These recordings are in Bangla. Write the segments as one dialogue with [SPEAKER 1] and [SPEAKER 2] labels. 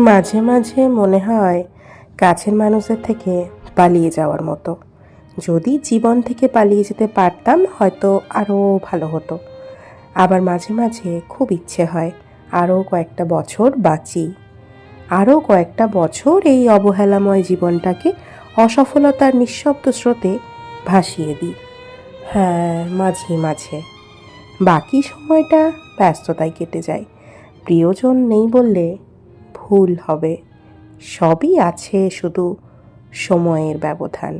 [SPEAKER 1] মাঝে মাঝে মনে হয় কাছের মানুষের থেকে পালিয়ে যাওয়ার মতো। যদি জীবন থেকে পালিয়ে যেতে পারতাম, হয়তো আরও ভালো হতো। আবার মাঝে মাঝে খুব ইচ্ছে হয় আরও কয়েকটা বছর বাঁচি। আরও কয়েকটা বছর এই অবহেলাময় জীবনটাকে অসফলতার নিঃশব্দ স্রোতে ভাসিয়ে দিই। হ্যাঁ মাঝে মাঝে। বাকি সময়টা ব্যস্ততায় কেটে যায়। প্রিয়জন নেই বললে ভুল হবে। সবই আছে শুধু সময়ের ব্যবধান।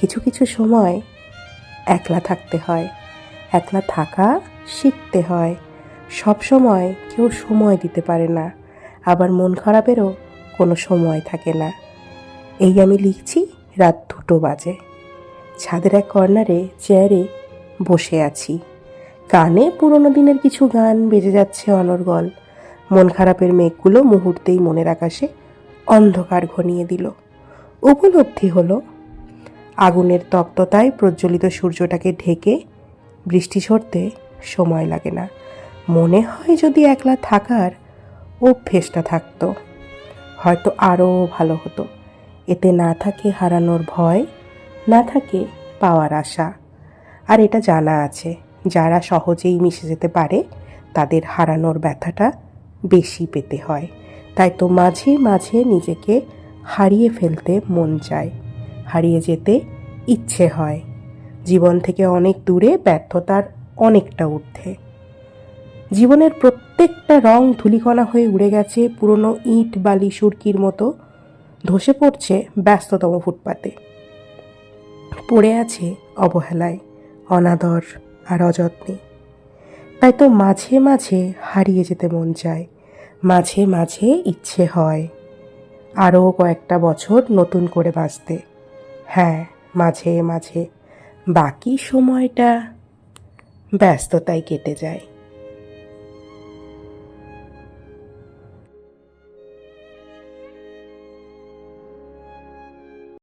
[SPEAKER 1] কিছু কিছু সময় একলা থাকতে হয়, একলা থাকা শিখতে হয়। সব সময় কেউ সময় দিতে পারে না, আবার মন খারাপেরও কোনো সময় থাকে না। এই আমি লিখছি রাত দুটো বাজে। ছাদের এক কর্নারে চেয়ারে বসে আছি। কানে পুরোনো দিনের কিছু গান বেজে যাচ্ছে অনর্গল। মন খারাপের মেঘগুলো মুহূর্তেই মনের আকাশে অন্ধকার ঘনিয়ে দিল। উপলব্ধি হলো, আগুনের তপ্ততায় প্রজ্বলিত সূর্যটাকে ঢেকে বৃষ্টি ঝরতে সময় লাগে না। মনে হয় যদি একলা থাকার অভ্যেসটা থাকতো, হয়তো আরও ভালো হতো। এতে না থাকে হারানোর ভয়, না থাকে পাওয়ার আশা। আর এটা জানা আছে, যারা সহজেই মিশে যেতে পারে, তাদের হারানোর ব্যথাটা বেশি পেতে হয়। তাই তো মাঝে মাঝে নিজেকে হারিয়ে ফেলতে মন চায়। হারিয়ে যেতে ইচ্ছে হয়। জীবন থেকে অনেক দূরে ব্যর্থতার অনেকটা ঊর্ধ্বে। জীবনের প্রত্যেকটা রং ধুলিকণা হয়ে উড়ে গেছে পুরনো ইট, বালি, সুরকির মতো ধসে পড়ছে ব্যস্ততম ফুটপাতে। পড়ে আছে অবহেলায়, অনাদর আর অযত্নে। তাই তো মাঝে মাঝে হারিয়ে যেতে মন চায়। মাঝে মাঝে ইচ্ছে হয়। আরও কয়েকটা বছর নতুন করে বাঁচতে। হ্যাঁ মাঝে মাঝে। বাকি সময়টা ব্যস্ততায় কেটে যায়।